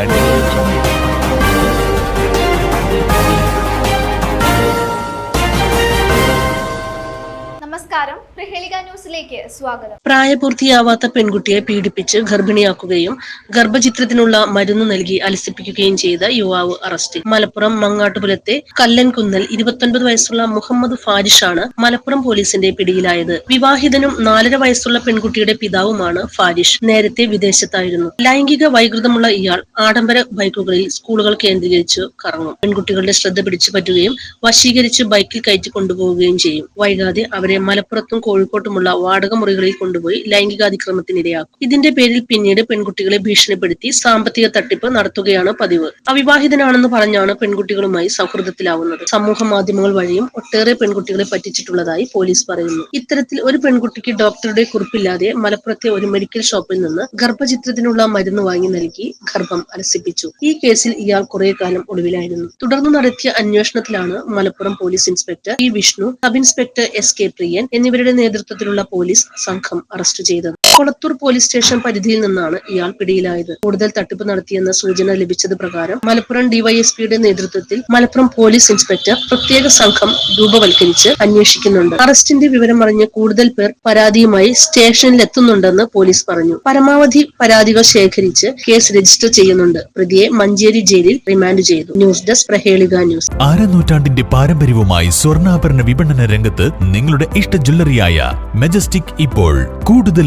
I Bye. നമസ്കാരം. ന്യൂസിലേക്ക് സ്വാഗതം. പ്രായപൂർത്തിയാവാത്ത പെൺകുട്ടിയെ പീഡിപ്പിച്ച് ഗർഭിണിയാക്കുകയും ഗർഭചിത്രത്തിനുള്ള മരുന്ന് നൽകി അലസിപ്പിക്കുകയും ചെയ്ത യുവാവ് അറസ്റ്റിൽ. മലപ്പുറം മങ്ങാട്ടുപുരത്തെ കല്ലൻകുന്നൽ ഇരുപത്തൊൻപത് വയസ്സുള്ള മുഹമ്മദ് ഫാരിഷാണ് മലപ്പുറം പോലീസിന്റെ പിടിയിലായത്. വിവാഹിതനും നാലര വയസ്സുള്ള പെൺകുട്ടിയുടെ പിതാവുമാണ് ഫാരിഷ്. നേരത്തെ വിദേശത്തായിരുന്നു. ലൈംഗിക വൈകൃതമുള്ള ഇയാൾ ആഡംബര ബൈക്കുകളിൽ സ്കൂളുകൾ കേന്ദ്രീകരിച്ച് കറങ്ങും. പെൺകുട്ടികളുടെ ശ്രദ്ധ പിടിച്ചു പറ്റുകയും വശീകരിച്ച് ബൈക്കിൽ കയറ്റി കൊണ്ടുപോവുകയും ചെയ്യും. വൈകാതെ അവരെ മലപ്പുറത്തും കോഴിക്കോട്ടുമുള്ള വാടക മുറികളിൽ കൊണ്ടുപോയി ലൈംഗികാതിക്രമത്തിനിരയാക്കും. ഇതിന്റെ പേരിൽ പിന്നീട് പെൺകുട്ടികളെ ഭീഷണിപ്പെടുത്തി സാമ്പത്തിക തട്ടിപ്പ് നടത്തുകയാണ് പതിവ്. അവിവാഹിതനാണെന്ന് പറഞ്ഞാണ് പെൺകുട്ടികളുമായി സൗഹൃദത്തിലാവുന്നത്. സമൂഹ മാധ്യമങ്ങൾ വഴിയും ഒട്ടേറെ പെൺകുട്ടികളെ പറ്റിച്ചിട്ടുള്ളതായി പോലീസ് പറയുന്നു. ഇത്തരത്തിൽ ഒരു പെൺകുട്ടിക്ക് ഡോക്ടറുടെ കുറിപ്പില്ലാതെ മലപ്പുറത്തെ ഒരു മെഡിക്കൽ ഷോപ്പിൽ നിന്ന് ഗർഭചിത്രത്തിനുള്ള മരുന്ന് വാങ്ങി നൽകി ഗർഭം അലസിപ്പിച്ചു. ഈ കേസിൽ ഇയാൾ കുറെ കാലം ഒളിവിലായിരുന്നു. തുടർന്ന് നടത്തിയ അന്വേഷണത്തിലാണ് Malappuram police inspector E Vishnu sub inspector S K Priyan എന്നിവരുടെ നേതൃത്വത്തിലുള്ള പോലീസ് സംഘം അറസ്റ്റ് ചെയ്തത്. കൊളത്തൂർ പോലീസ് സ്റ്റേഷൻ പരിധിയിൽ നിന്നാണ് ഇയാൾ പിടിയിലായത്. കൂടുതൽ തട്ടിപ്പ് നടത്തിയെന്ന സൂചന ലഭിച്ചത് പ്രകാരം മലപ്പുറം ഡിവൈഎസ്പിയുടെ നേതൃത്വത്തിൽ മലപ്പുറം പോലീസ് ഇൻസ്പെക്ടർ പ്രത്യേക സംഘം രൂപവൽക്കരിച്ച് അന്വേഷിക്കുന്നുണ്ട്. അറസ്റ്റിന്റെ വിവരമറിഞ്ഞ് കൂടുതൽ പേർ പരാതിയുമായി സ്റ്റേഷനിൽ എത്തുന്നുണ്ടെന്ന് പോലീസ് പറഞ്ഞു. പരമാവധി പരാതികൾ ശേഖരിച്ച് കേസ് രജിസ്റ്റർ ചെയ്യുന്നുണ്ട്. പ്രതിയെ മഞ്ചേരി ജയിലിൽ റിമാൻഡ് ചെയ്തു. News desk Prahelika news. ആരനൂറ്റാണ്ടിന്റെ പാരമ്പര്യവുമായി സ്വർണാഭരണ വിപണന രംഗത്ത് നിങ്ങളുടെ ഇഷ്ട ജ്വല്ലറിയായ മെജസ്റ്റിക് ഇപ്പോൾ കൂടുതൽ